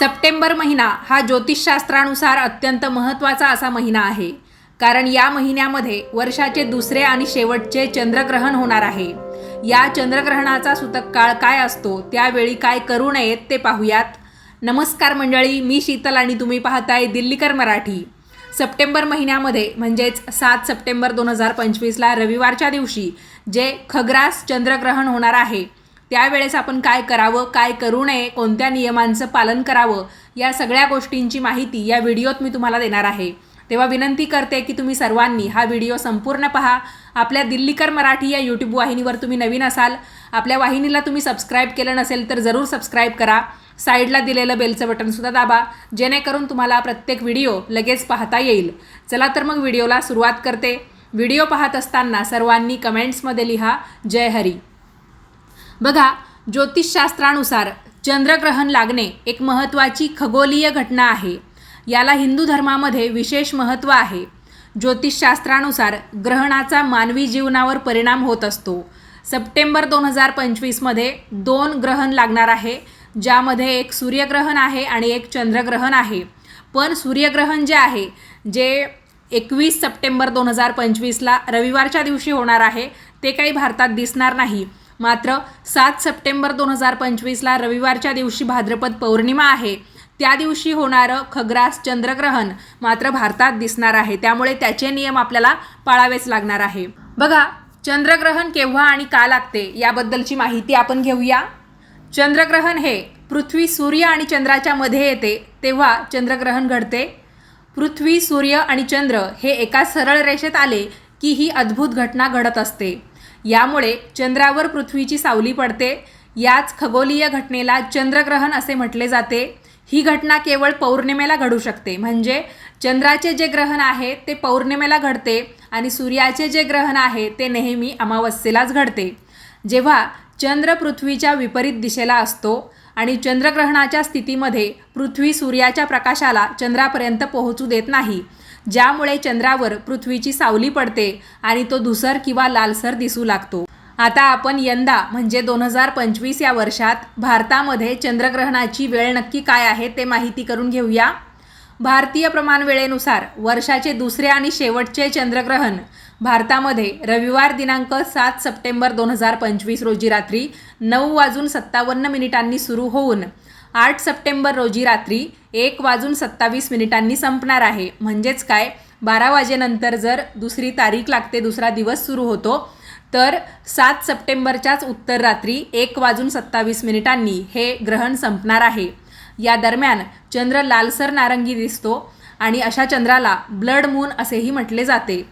September महिना हा ज्योतिषशास्त्रानुसार अत्यंत महत्त्वाचा असा महिना आहे. कारण या महिन्यामध्ये वर्षाचे दुसरे आणि शेवटचे चंद्रग्रहण होणार आहे. या चंद्रग्रहणाचा सुतक काळ काय असतो त्यावेळी काय करू नयेत ते पाहूयात. नमस्कार मंडळी मी शीतल आणि तुम्ही पाहताय दिल्लीकर मराठी. सप्टेंबर महिन्यामध्ये म्हणजेच सात सप्टेंबर दोन हजार पंचवीसला रविवारच्या दिवशी जे खग्रास चंद्रग्रहण होणार आहे त्यावेळेस आपण काय करावं काय करू नये कोणत्या नियमांचं पालन करावं या सगळ्या गोष्टींची माहिती या व्हिडिओत मी तुम्हाला देणार आहे. तेव्हा विनंती करते की तुम्ही सर्वांनी हा व्हिडिओ संपूर्ण पहा. आपल्या दिल्लीकर मराठी या यूट्यूब वाहिनीवर तुम्ही नवीन असाल आपल्या वाहिनीला तुम्ही सबस्क्राईब केलं नसेल तर जरूर सबस्क्राईब करा. साईडला दिलेलं बेलचं बटनसुद्धा दाबा जेणेकरून तुम्हाला प्रत्येक व्हिडिओ लगेच पाहता येईल. चला तर मग व्हिडिओला सुरुवात करते. व्हिडिओ पाहत असताना सर्वांनी कमेंट्समध्ये लिहा. जय हरी. बघा ज्योतिषशास्त्रानुसार चंद्रग्रहण लागणे एक महत्त्वाची खगोलीय घटना आहे. याला हिंदू धर्मामध्ये विशेष महत्त्व आहे. ज्योतिषशास्त्रानुसार ग्रहणाचा मानवी जीवनावर परिणाम होत असतो. सप्टेंबर दोन हजार पंचवीसमध्ये दोन ग्रहण लागणार आहे ज्यामध्ये एक सूर्यग्रहण आहे आणि एक चंद्रग्रहण आहे. पण सूर्यग्रहण जे आहे जे एकवीस सप्टेंबर दोन हजार पंचवीसला रविवारच्या दिवशी होणार आहे ते काही भारतात दिसणार नाही. मात्र सात सप्टेंबर दोन हजार पंचवीसला रविवारच्या दिवशी भाद्रपद पौर्णिमा आहे. त्या दिवशी होणारं खग्रास चंद्रग्रहण मात्र भारतात दिसणार आहे. त्यामुळे त्याचे नियम आपल्याला पाळावेच लागणार आहे. बघा चंद्रग्रहण केव्हा आणि का लागते याबद्दलची माहिती आपण घेऊया. चंद्रग्रहण हे पृथ्वी सूर्य आणि चंद्राच्या मध्ये येते तेव्हा चंद्रग्रहण घडते. पृथ्वी सूर्य आणि चंद्र हे एका सरळ रेषेत आले की ही अद्भुत घटना घडत असते. यामुळे चंद्रावर पृथ्वीची सावली पडते. याच खगोलीय घटनेला चंद्रग्रहण असे म्हटले जाते. ही घटना केवळ पौर्णिमेला घडू शकते. म्हणजे चंद्राचे जे ग्रहण आहे ते पौर्णिमेला घडते आणि सूर्याचे जे ग्रहण आहे ते नेहमी अमावस्येलाच घडते. जेव्हा चंद्र पृथ्वीच्या विपरीत दिशेला असतो आणि चंद्रग्रहणाच्या स्थितीमध्ये पृथ्वी सूर्याच्या प्रकाशाला चंद्रापर्यंत पोहोचू देत नाही ज्यामुळे चंद्रावर पृथ्वीची सावली पडते आणि तो धुसर किंवा लालसर दिसू लागतो. आता आपण यंदा म्हणजे दोन हजार पंचवीस या वर्षात भारतामध्ये चंद्रग्रहणाची वेळ नक्की काय आहे ते माहिती करून घेऊया. भारतीय प्रमाण वेळेनुसार वर्षाचे दुसरे आणि शेवटचे चंद्रग्रहण भारतामध्ये रविवार दिनांक सात सप्टेंबर दोन हजार पंचवीस रोजी रात्री नऊ वाजून सत्तावन्न मिनिटांनी सुरू होऊन आठ सप्टेंबर रोजी रात्री एक वाजून सत्तावीस मिनिटांनी संपणार आहे. म्हणजेच काय? बारा वाजेनंतर जर दुसरी तारीख लागते दुसरा दिवस सुरू होतो तर सात सप्टेंबरच्याच उत्तर रात्री एक वाजून सत्तावीस मिनिटांनी हे ग्रहण संपणार आहे. या दरम्यान चंद्र लालसर नारंगी दिसतो आणि अशा चंद्राला ब्लड मून असेही म्हटले जाते.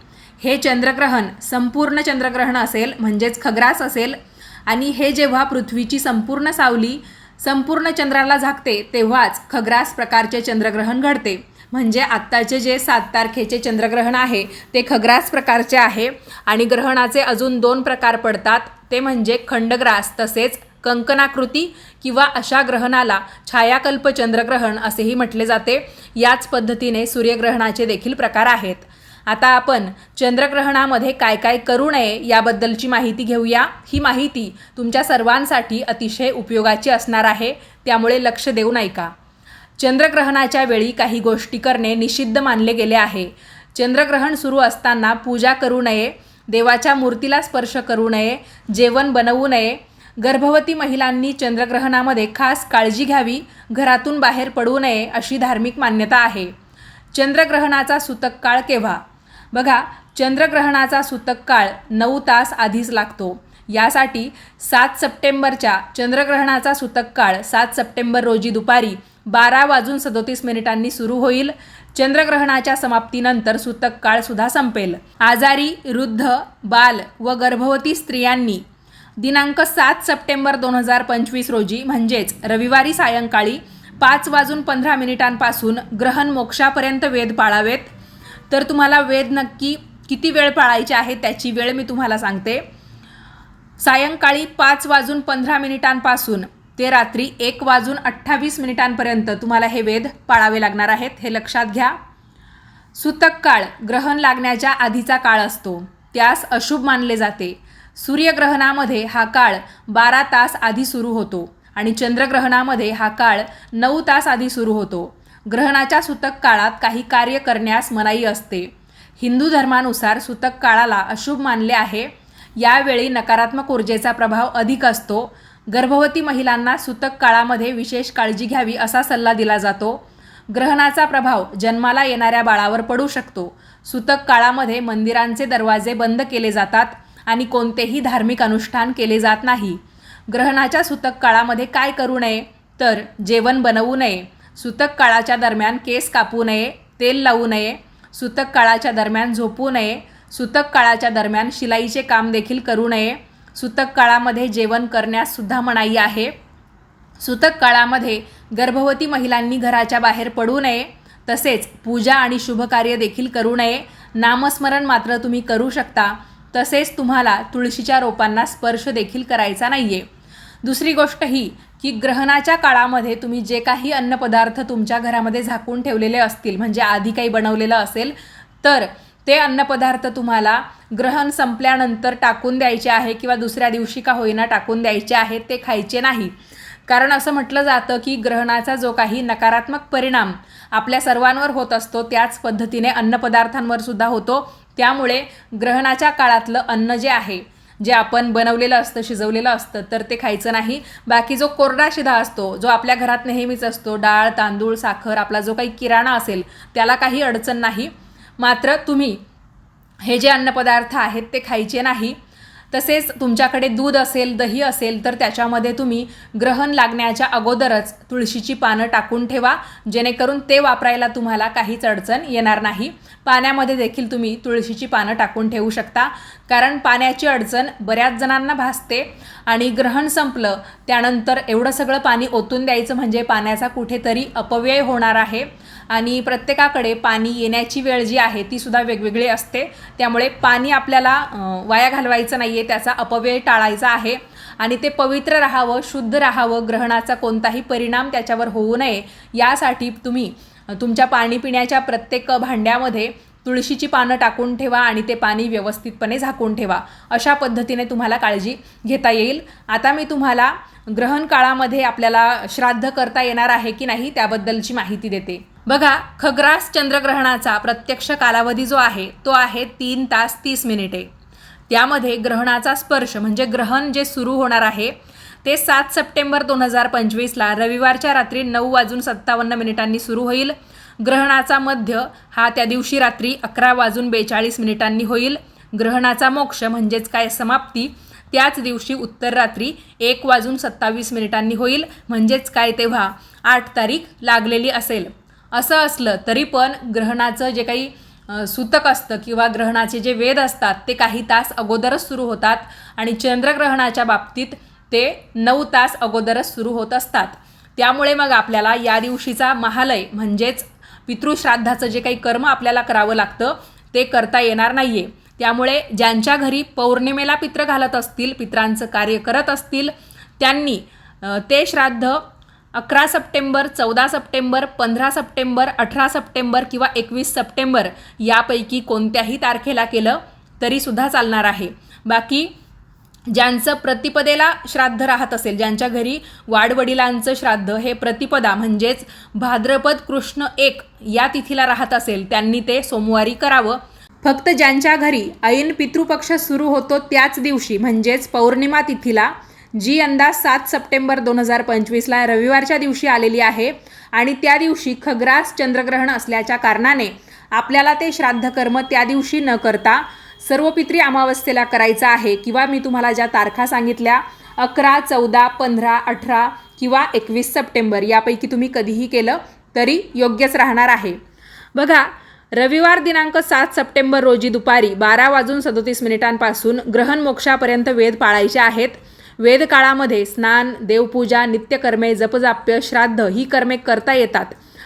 हे चंद्रग्रहण संपूर्ण चंद्रग्रहण असेल म्हणजेच खग्रास असेल. आणि हे जेव्हा पृथ्वीची संपूर्ण सावली संपूर्ण चंद्राला झाकते तेव्हाच खग्रास प्रकारचे चंद्रग्रहण घडते. म्हणजे आत्ताचे जे सात तारखेचे चंद्रग्रहण आहे ते खग्रास प्रकारचे आहे आणि ग्रहणाचे अजून दोन प्रकार पडतात. ते म्हणजे खंडग्रास तसेच कंकणाकृती किंवा अशा ग्रहणाला छायाकल्प चंद्रग्रहण असेही म्हटले जाते. याच पद्धतीने सूर्यग्रहणाचे देखील प्रकार आहेत. आता आपण चंद्रग्रहणामध्ये काय काय करू नये याबद्दलची माहिती घेऊया. ही माहिती तुमच्या सर्वांसाठी अतिशय उपयोगाची असणार आहे. त्यामुळे लक्ष देऊ ऐका. चंद्रग्रहणाच्या वेळी काही गोष्टी करणे निषिद्ध मानले गेले आहे. चंद्रग्रहण सुरू असताना पूजा करू नये देवाच्या मूर्तीला स्पर्श करू नये जेवण बनवू नये. गर्भवती महिलांनी चंद्रग्रहणामध्ये खास काळजी घ्यावी घरातून बाहेर पडू नये अशी धार्मिक मान्यता आहे. चंद्रग्रहणाचा सूतक काळ केव्हा? बघा चंद्रग्रहणाचा सूतक काळ नऊ तास आधीच लागतो. यासाठी सात सप्टेंबरच्या चंद्रग्रहणाचा सूतक काळ सात सप्टेंबर रोजी दुपारी बारा वाजून सदोतीस मिनिटांनी सुरू होईल. चंद्रग्रहणाच्या समाप्तीनंतर सूतक काळसुद्धा संपेल. आजारी वृद्ध बाल व गर्भवती स्त्रियांनी दिनांक सात सप्टेंबर दोन हजार पंचवीस रोजी म्हणजेच रविवारी सायंकाळी पाच वाजून पंधरा मिनिटांपासून ग्रहण मोक्षापर्यंत वेद पाळावेत. तर तुम्हाला वेद नक्की किती वेळ पाळायची आहे त्याची वेळ मी तुम्हाला सांगते. सायंकाळी पाच वाजून पंधरा मिनिटांपासून ते रात्री एक वाजून अठ्ठावीस मिनिटांपर्यंत तुम्हाला हे वेद पाळावे लागणार आहेत हे लक्षात घ्या. सूतक काळ ग्रहण लागण्याच्या आधीचा काळ असतो त्यास अशुभ मानले जाते. सूर्यग्रहणामध्ये हा काळ बारा तास आधी सुरू होतो आणि चंद्रग्रहणामध्ये हा काळ नऊ तास आधी सुरू होतो. ग्रहणाच्या सुतक काळात काही कार्य करण्यास मनाई असते. हिंदू धर्मानुसार सुतक काळाला अशुभ मानले आहे. यावेळी नकारात्मक ऊर्जेचा प्रभाव अधिक असतो. गर्भवती महिलांना सुतक काळामध्ये विशेष काळजी घ्यावी असा सल्ला दिला जातो. ग्रहणाचा प्रभाव जन्माला येणाऱ्या बाळावर पडू शकतो. सुतक काळामध्ये मंदिरांचे दरवाजे बंद केले जातात आणि कोणतेही धार्मिक अनुष्ठान केले जात नाही. ग्रहणाच्या सुतक काळामध्ये काय करू नये? तर जेवण बनवू नये. सुतक काळाच्या दरम्यान केस कापू नये तेल लावू नये सुतक काळाच्या दरम्यान झोपू नये सुतक काळाच्या दरम्यान शिलाईचे काम देखील करू नये. सुतक काळामध्ये जेवण करण्यास सुद्धा मनाई आहे. सुतक काळामध्ये गर्भवती महिलांनी घराच्या बाहेर पडू नये तसेच पूजा आणि शुभकार्य देखील करू नये. नामस्मरण मात्र तुम्ही करू शकता तसेच तुम्हाला तुळशीच्या रोपांना स्पर्श देखील करायचा नाही आहे दुसरी गोष्ट ही की ग्रहणाच्या काळामध्ये तुम्ही जे काही अन्नपदार्थ तुमच्या घरामध्ये झाकून ठेवलेले असतील म्हणजे आधी काही बनवलेलं असेल तर ते अन्नपदार्थ तुम्हाला ग्रहण संपल्यानंतर टाकून द्यायचे आहे किंवा दुसऱ्या दिवशी का होईना टाकून द्यायचे आहेत ते खायचे नाही. कारण असं म्हटलं जातं की ग्रहणाचा जो काही नकारात्मक परिणाम आपल्या सर्वांवर होत असतो त्याच पद्धतीने अन्नपदार्थांवर सुद्धा होतो. त्यामुळे ग्रहणाच्या काळातलं अन्न जे आहे जे आपण बनवलेलं असतं शिजवलेलं असतं तर ते खायचं नाही. बाकी जो कोरडा शिधा असतो जो आपल्या घरात नेहमीच असतो डाळ तांदूळ साखर आपला जो काही किराणा असेल त्याला काही अडचण नाही. मात्र तुम्ही हे जे अन्नपदार्थ आहेत ते खायचे नाही. तसेच तुमच्याकडे दूध असेल दही असेल तर त्याच्यामध्ये तुम्ही ग्रहण लागण्याच्या अगोदरच तुळशीची पानं टाकून ठेवा. जेणेकरून ते वापरायला तुम्हाला काहीच अडचण येणार नाही. पाण्यामध्ये देखील तुम्ही तुळशीची पानं टाकून ठेवू शकता. कारण पाण्याची अडचण बऱ्याच जणांना भासते आणि ग्रहण संपलं त्यानंतर एवढं सगळं पाणी ओतून द्यायचं म्हणजे पाण्याचा कुठेतरी अपव्यय होणार आहे. आणि प्रत्येकाकडे पाणी येण्याची वेळ जी आहे ती सुद्धा वेगवेगळी असते. त्यामुळे पाणी आपल्याला वाया घालवायचं नाही आहे त्याचा अपव्यय टाळायचा आहे. आणि ते पवित्र राहावं शुद्ध राहावं ग्रहणाचा कोणताही परिणाम त्याच्यावर होऊ नये यासाठी तुम्ही तुमच्या पाणी पिण्याच्या प्रत्येक भांड्यामध्ये तुळशीची पानं टाकून ठेवा आणि ते पाणी व्यवस्थितपणे झाकून ठेवा. अशा पद्धतीने तुम्हाला काळजी घेता येईल. आता मी तुम्हाला ग्रहण काळामध्ये आपल्याला श्राद्ध करता येणार आहे की नाही त्याबद्दलची माहिती देते. बघा खग्रास चंद्रग्रहणाचा प्रत्यक्ष कालावधी जो आहे तो आहे तीन तास तीस मिनिटे. त्यामध्ये ग्रहणाचा स्पर्श म्हणजे ग्रहण जे सुरू होणार आहे ते सात सप्टेंबर दोन हजार पंचवीसला रविवारच्या रात्री नऊ वाजून सत्तावन्न मिनिटांनी सुरू होईल. ग्रहणाचा मध्य हा त्या दिवशी रात्री अकरा वाजून बेचाळीस मिनिटांनी होईल. ग्रहणाचा मोक्ष म्हणजेच काय समाप्ती त्याच दिवशी उत्तर रात्री एक वाजून सत्तावीस मिनिटांनी होईल. म्हणजेच काय तेव्हा? आठ तारीख लागलेली असेल. असं असलं तरी पण ग्रहणाचं जे काही सूतक असतं किंवा ग्रहणाचे जे वेद असतात ते काही तास अगोदरच सुरू होतात आणि चंद्रग्रहणाच्या बाबतीत ते नऊ तास अगोदरच सुरू होत असतात. त्यामुळे मग आपल्याला या दिवशीचा महालय म्हणजेच पितृश्राद्धाचं जे काही कर्म आपल्याला करावं लागतं ते करता येणार नाही आहे त्यामुळे ज्यांच्या घरी पौर्णिमेला पित्र घालत असतील पित्रांचं कार्य करत असतील त्यांनी ते श्राद्ध अकरा सप्टेंबर चौदा सप्टेंबर पंधरा सप्टेंबर अठरा सप्टेंबर किंवा एकवीस सप्टेंबर यापैकी कोणत्याही तारखेला केलं तरीसुद्धा चालणार आहे. बाकी ज्यांचं प्रतिपदेला श्राद्ध राहत असेल ज्यांच्या घरी वाडवडिलांचं श्राद्ध हे प्रतिपदा म्हणजेच भाद्रपद कृष्ण एक या तिथीला राहत असेल त्यांनी ते सोमवारी करावं. फक्त ज्यांच्या घरी ऐन पितृपक्ष सुरू होतो त्याच दिवशी म्हणजेच पौर्णिमा तिथीला जी यंदा सात सप्टेंबर दोन हजार पंचवीसला रविवारच्या दिवशी आलेली आहे आणि त्या दिवशी खग्रास चंद्रग्रहण असल्याच्या कारणाने आपल्याला ते श्राद्ध कर्म त्या दिवशी न करता सर्व पित्री अमावस्येला करायचं आहे किंवा मी तुम्हाला ज्या तारखा सांगितल्या अकरा चौदा पंधरा अठरा किंवा एकवीस सप्टेंबर यापैकी तुम्ही कधीही केलं तरी योग्यच राहणार आहे. बघा रविवार दिनांक सात सप्टेंबर रोजी दुपारी बारा वाजून सदोतीस मिनिटांपासून ग्रहण मोक्षापर्यंत वेद पाळायचे आहेत. वेदकाळामध्ये स्नान देवपूजा नित्यकर्मे जपजाप्य श्राद्ध ही कर्मे करता येतात.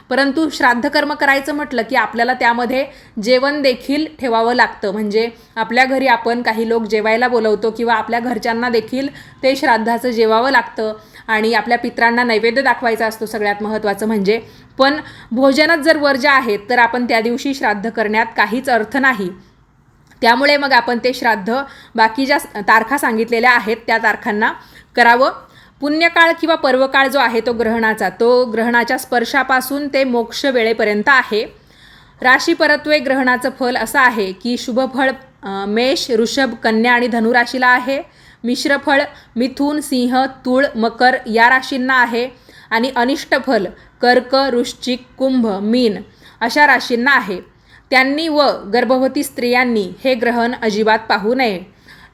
परंतु श्राद्ध कर्म करायचं म्हटलं की आपल्याला त्यामध्ये जेवण देखील ठेवावं लागतं. म्हणजे आपल्या घरी आपण काही लोक जेवायला बोलवतो किंवा आपल्या घरच्यांना देखील ते श्राद्धाचं जेवावं लागतं आणि आपल्या पित्रांना नैवेद्य दाखवायचा असतो सगळ्यात महत्त्वाचं म्हणजे. पण भोजनच जर वर्ज्य आहेत तर आपण त्या दिवशी श्राद्ध करण्यात काहीच अर्थ नाही. त्यामुळे मग आपण ते श्राद्ध बाकी ज्या तारखा सांगितलेल्या आहेत त्या तारखांना करावं. पुण्यकाळ किंवा पर्वकाळ जो आहे तो ग्रहणाचा तो ग्रहणाच्या स्पर्शापासून ते मोक्ष वेळेपर्यंत आहे. राशी परत्वे ग्रहणाचं फल असं आहे की शुभफळ मेष ऋषभ कन्या आणि धनुराशीला आहे. मिश्रफळ मिथून सिंह तुळ मकर या राशींना आहे. आणि अनिष्ट फल कर्क वृश्चिक कुंभ मीन अशा राशींना आहे. त्यांनी व गर्भवती स्त्रियांनी हे ग्रहण अजिबात पाहू नये.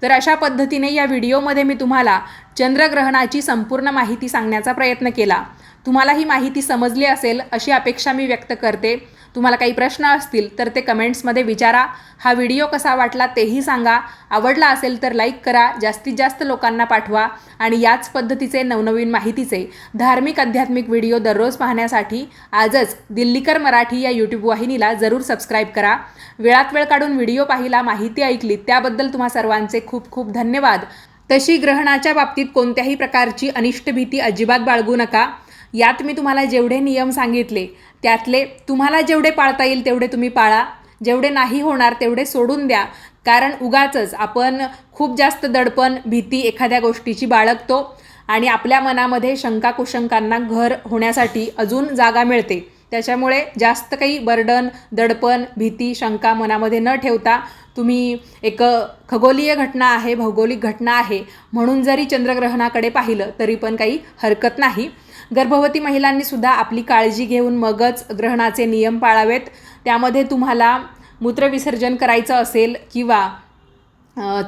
तर अशा पद्धतीने या व्हिडिओमध्ये मी तुम्हाला चंद्रग्रहणाची संपूर्ण माहिती सांगण्याचा प्रयत्न केला. तुम्हाला ही माहिती समजली असेल अशी अपेक्षा मी व्यक्त करते. तुम्हाला काही प्रश्न असतील तर ते कमेंट्समध्ये विचारा. हा व्हिडिओ कसा वाटला तेही सांगा. आवडला असेल तर लाईक करा. जास्तीत जास्त लोकांना पाठवा. आणि याच पद्धतीचे नवनवीन माहितीचे धार्मिक आध्यात्मिक व्हिडिओ दररोज पाहण्यासाठी आजच दिल्लीकर मराठी या यूट्यूब वाहिनीला जरूर सबस्क्राईब करा. वेळात वेळ काढून व्हिडिओ पाहिला माहिती ऐकली त्याबद्दल तुम्हा सर्वांचे खूप खूप धन्यवाद. तशी ग्रहणाच्या बाबतीत कोणत्याही प्रकारची अनिष्ट भीती अजिबात बाळगू नका. यात मी तुम्हाला जेवढे नियम सांगितले त्यातले तुम्हाला जेवढे पाळता येईल तेवढे तुम्ही पाळा. जेवढे नाही होणार तेवढे सोडून द्या. कारण उगाचच आपण खूप जास्त दडपण भीती एखाद्या गोष्टीची बाळगतो आणि आपल्या मनामध्ये शंका कुशंकांना घर होण्यासाठी अजून जागा मिळते. त्याच्यामुळे जास्त काही बर्डन दडपण भीती शंका मनामध्ये न ठेवता तुम्ही एक खगोलीय घटना आहे भौगोलिक घटना आहे म्हणून जरी चंद्रग्रहणाकडे पाहिलं तरी पण काही हरकत नाही. गर्भवती महिलांनी सुद्धा आपली काळजी घेऊन मगच ग्रहणाचे नियम पाळावेत. त्यामध्ये तुम्हाला मूत्रविसर्जन करायचं असेल किंवा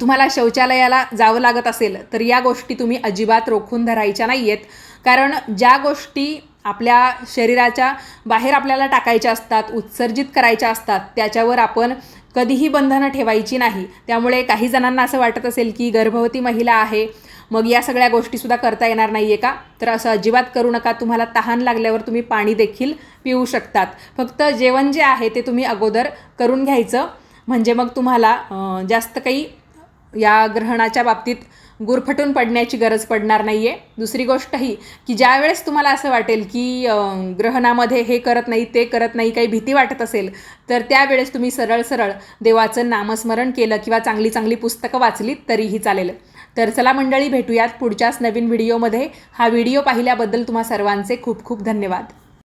तुम्हाला शौचालयाला जावं लागत असेल तर या गोष्टी तुम्ही अजिबात रोखून धरायच्या नाही आहेत कारण ज्या गोष्टी आपल्या शरीराच्या बाहेर आपल्याला टाकायच्या असतात उत्सर्जित करायच्या असतात त्याच्यावर आपण कधीही बंधनं ठेवायची नाही. त्यामुळे काही जणांना असं वाटत असेल की गर्भवती महिला आहे मग या सगळ्या गोष्टीसुद्धा करता येणार नाही आहे का? तर असं अजिबात करू नका. तुम्हाला तहान लागल्यावर तुम्ही पाणी देखील पिऊ शकतात. फक्त जेवण जे आहे ते तुम्ही अगोदर करून घ्यायचं. म्हणजे मग तुम्हाला जास्त काही या ग्रहणाच्या बाबतीत गुरफटून पडण्याची गरज पडणार नाही आहे दुसरी गोष्ट ही की ज्यावेळेस तुम्हाला असं वाटेल की ग्रहणामध्ये हे करत नाही ते करत नाही काही भीती वाटत असेल तर त्यावेळेस तुम्ही सरळ सरळ देवाचं नामस्मरण केलं किंवा चांगली चांगली पुस्तकं वाचलीत तरीही चालेल. तर चला मंडळी भेटूयात पुढच्याच नवीन व्हिडिओमध्ये. हा व्हिडिओ पाहिल्याबद्दल तुम्हा सर्वांचे खूप खूप धन्यवाद.